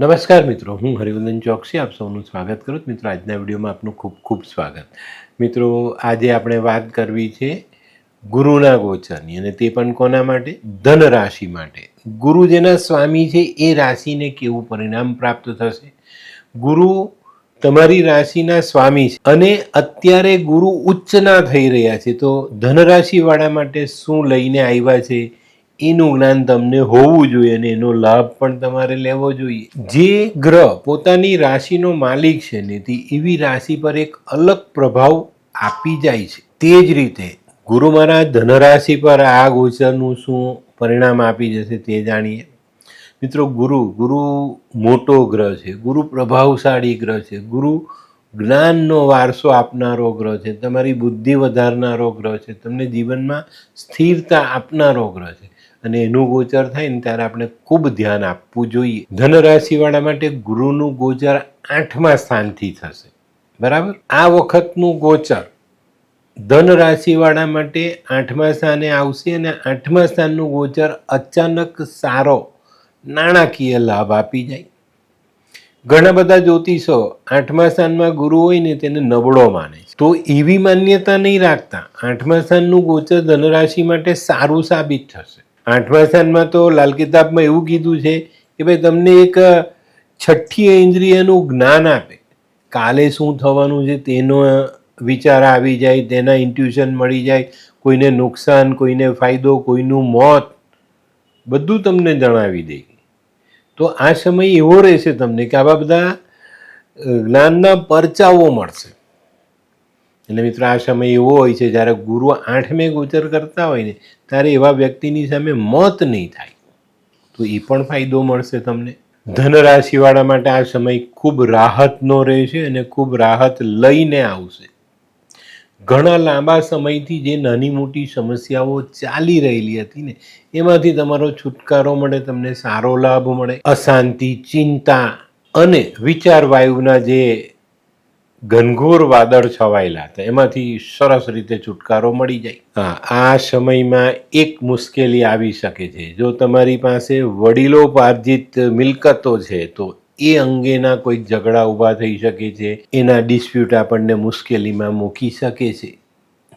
નમસ્કાર મિત્રો, હું હરિવંદન ચોકસી, આપ સૌનું સ્વાગત કરું છું. મિત્રો, આજના વિડીયોમાં આપનું ખૂબ ખૂબ સ્વાગત. મિત્રો, આજે આપણે વાત કરવી છે ગુરુના ગોચરની અને તે પણ કોના માટે? ધન રાશિ માટે. ગુરુ જેના સ્વામી છે, એ રાશિને કેવું પરિણામ પ્રાપ્ત થશે? ગુરુ તમારી રાશિના સ્વામી છે અને અત્યારે ગુરુ ઉચ્ચના થઈ રહ્યા છે. તો ધન રાશિવાળા માટે શું લઈને આવ્યા છે? એનું જ્ઞાન તમને હોવું જોઈએ અને એનો લાભ પણ તમારે લેવો જોઈએ. જે ગ્રહ પોતાની રાશિનો માલિક છે ને, તે એવી રાશિ પર એક અલગ પ્રભાવ આપી જાય છે. તે જ રીતે ગુરુ મહારાજ ધનરાશિ પર આ ગોચરનું શું પરિણામ આપી જશે તે જાણીએ. મિત્રો, ગુરુ ગુરુ મોટો ગ્રહ છે, ગુરુ પ્રભાવશાળી ગ્રહ છે, ગુરુ જ્ઞાનનો વારસો આપનારો ગ્રહ છે, તમારી બુદ્ધિ વધારનારો ગ્રહ છે, તમને જીવનમાં સ્થિરતા આપનારો ગ્રહ છે. અને એનું ગોચર થાય ને ત્યારે આપણે ખૂબ ધ્યાન આપવું જોઈએ. ધન રાશિવાળા માટે ગુરુનું ગોચર આઠમા સ્થાનથી થશે. બરાબર? આ વખતનું ગોચર ધન રાશિવાળા માટે આઠમા સ્થાને આવશે અને આઠમા સ્થાનનું ગોચર અચાનક સારો નાણાકીય લાભ આપી જાય. ઘણા બધા જ્યોતિષો આઠમા સ્થાનમાં ગુરુ હોય ને તેને નબળો માને તો એવી માન્યતા નહીં રાખતા. આઠમા સ્થાનનું ગોચર ધનરાશિ માટે સારું સાબિત થશે. આઠમા સ્થાનમાં તો લાલ કિતાબમાં એવું કીધું છે કે ભાઈ તમને એક છઠ્ઠી ઇન્દ્રિયનું જ્ઞાન આપે. કાલે શું થવાનું છે તેનો વિચાર આવી જાય, તેના ઇન્ટ્યુશન મળી જાય, કોઈને નુકસાન, કોઈને ફાયદો, કોઈનું મોત, બધું તમને જણાવી દે. તો આ સમય એવો રહેશે તમને કે આવા બધા જ્ઞાનના પરચાઓ મળશે. એટલે મિત્રો આ સમય એવો હોય છે, જ્યારે ગુરુ આઠમે ગોચર કરતા હોય ને, ત્યારે એવા વ્યક્તિની સામે મોત નહીં થાય. તો એ પણ ફાયદો મળશે તમને. ધન રાશિવાળા માટે આ સમય ખૂબ રાહતનો રહેશે અને ખૂબ રાહત લઈને આવશે. ઘણા લાંબા સમયથી જે નાની મોટી સમસ્યાઓ ચાલી રહેલી હતી ને, એમાંથી તમારો છુટકારો મળે, તમને સારો લાભ મળે. અશાંતિ, ચિંતા અને વિચાર વાયુના જે ઘનઘોર વાદળ છવાયેલા હતા. એમાંથી સરસ રીતે છુટકારો મળી જાય. હા, આ સમયમાં એક મુશ્કેલી આવી શકે છે. જો તમારી પાસે વડીલોપાર્જિત મિલકતો છે, તો એ અંગેના કોઈ ઝઘડા ઊભા થઈ શકે છે. એના ડિસ્પ્યુટ આપણને મુશ્કેલીમાં મૂકી શકે છે.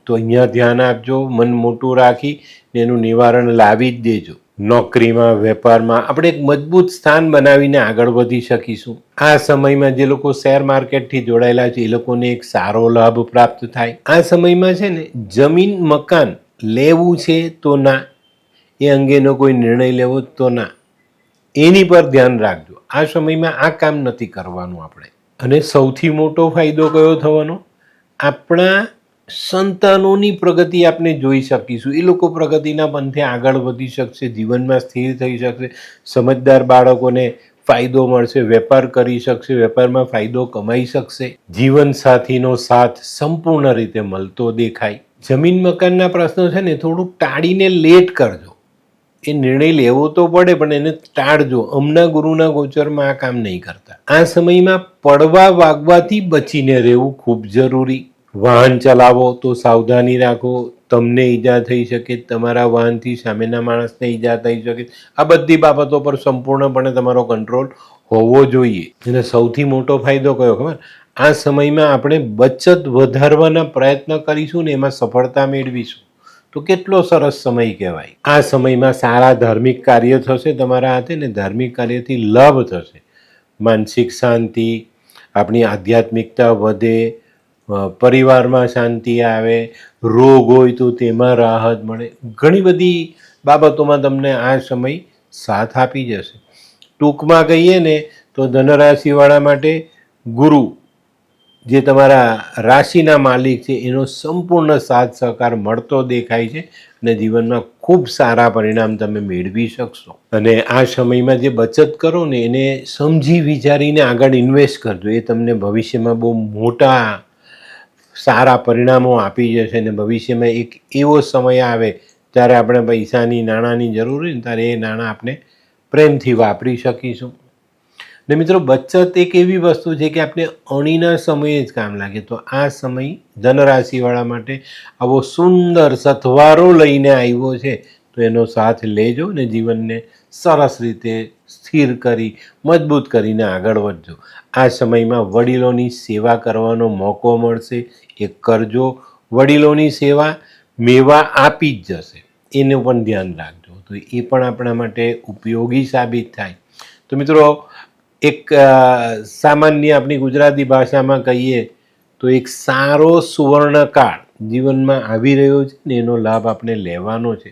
તો અહીંયા ધ્યાન આપજો, મન મોટું રાખી એનું નિવારણ લાવી જ દેજો. નોકરીમાં, વેપારમાં આપણે એક મજબૂત સ્થાન બનાવીને આગળ વધી શકીશું. આ સમયમાં જે લોકો શેર માર્કેટથી જોડાયેલા છે, એ લોકોને એક સારો લાભ પ્રાપ્ત થાય. આ સમયમાં છે ને, જમીન, મકાન લેવું છે તો ના. એ અંગેનો કોઈ નિર્ણય લેવો તો ના. એની પર ધ્યાન રાખજો. આ સમયમાં આ કામ નથી કરવાનું આપણે. અને સૌથી મોટો ફાયદો કયો થવાનો? આપણા સંતાનોની પ્રગતિ આપણે જોઈ શકીશું. એ લોકો પ્રગતિના પંથે આગળ વધી શકશે, જીવનમાં સ્થિર થઈ શકશે, સમજદાર બાળકોને ફાયદો મળશે, વેપાર કરી શકશે, વેપારમાં ફાયદો કમાઈ શકશે. જીવન સાથીનો સાથ સંપૂર્ણ રીતે મળતો દેખાય. જમીન મકાનના પ્રશ્નો છે ને, થોડુંક ટાળીને લેટ કરજો. એ નિર્ણય લેવો તો પડે, પણ એને ટાળજો. હમણાં ગુરુના ગોચરમાં આ કામ નહીં કરતા. આ સમયમાં પડવા વાગવાથી બચીને રહેવું ખૂબ જરૂરી. વાહન ચલાવો, તો સાવધાની રાખો. તમને ઈજા થઈ શકે, તમારા વાહનથી સામેના માણસને ઈજા થઈ શકે. આ બધી બાબતો પર સંપૂર્ણપણે તમારો કંટ્રોલ હોવો જોઈએ. અને સૌથી મોટો ફાયદો કયો ખબર? આ સમયમાં આપણે બચત વધારવાના પ્રયત્ન કરીશું ને એમાં સફળતા મેળવીશું. તો કેટલો સરસ સમય કહેવાય. આ સમયમાં સારા ધાર્મિક કાર્ય થશે તમારા હાથે ને ધાર્મિક કાર્યથી લાભ થશે. માનસિક શાંતિ, આપણી આધ્યાત્મિકતા વધે પરિવારમાં શાંતિ આવે, રોગ હોય તો તેમાં રાહત મળે. ઘણી બધી બાબતોમાં તમને આ સમય સાથ આપી જશે. ટૂંકમાં કહીએ ને તો ધનરાશિવાળા માટે ગુરુ જે તમારા રાશિના માલિક છે, એનો સંપૂર્ણ સાથ સહકાર મળતો દેખાય છે અને જીવનમાં ખૂબ સારા પરિણામ તમે મેળવી શકશો. અને આ સમયમાં જે બચત કરો ને એને સમજી વિચારીને આગળ ઇન્વેસ્ટ કરજો. એ તમને ભવિષ્યમાં બહુ મોટા સારા પરિણામો આપી જશે અને ભવિષ્યમાં એક એવો સમય આવે જ્યારે આપણે પૈસાની, નાણાંની જરૂર હોય ને ત્યારે એ નાણાં આપણે પ્રેમથી વાપરી શકીશું. ને મિત્રો, બચત એક એવી વસ્તુ છે કે આપણે અણીના સમયે જ કામ લાગે. તો આ સમય ધનરાશિવાળા માટે આવો સુંદર સથવારો લઈને આવ્યો છે. તો એનો સાથ લેજો અને જીવનને સરસ રીતે સ્થિર કરી, મજબૂત કરીને આગળ વધજો. આ સમયમાં વડીલોની સેવા કરવાનો મોકો મળશે, એ કરજો. વડીલોની સેવા મેવા આપી જ જશે, એનું પણ ધ્યાન રાખજો. તો એ પણ આપણા માટે ઉપયોગી સાબિત થાય. તો મિત્રો, એક સામાન્ય આપણી ગુજરાતી ભાષામાં કહીએ તો એક સારો સુવર્ણકાળ જીવનમાં આવી રહ્યો છે ને એનો લાભ આપણે લેવાનો છે.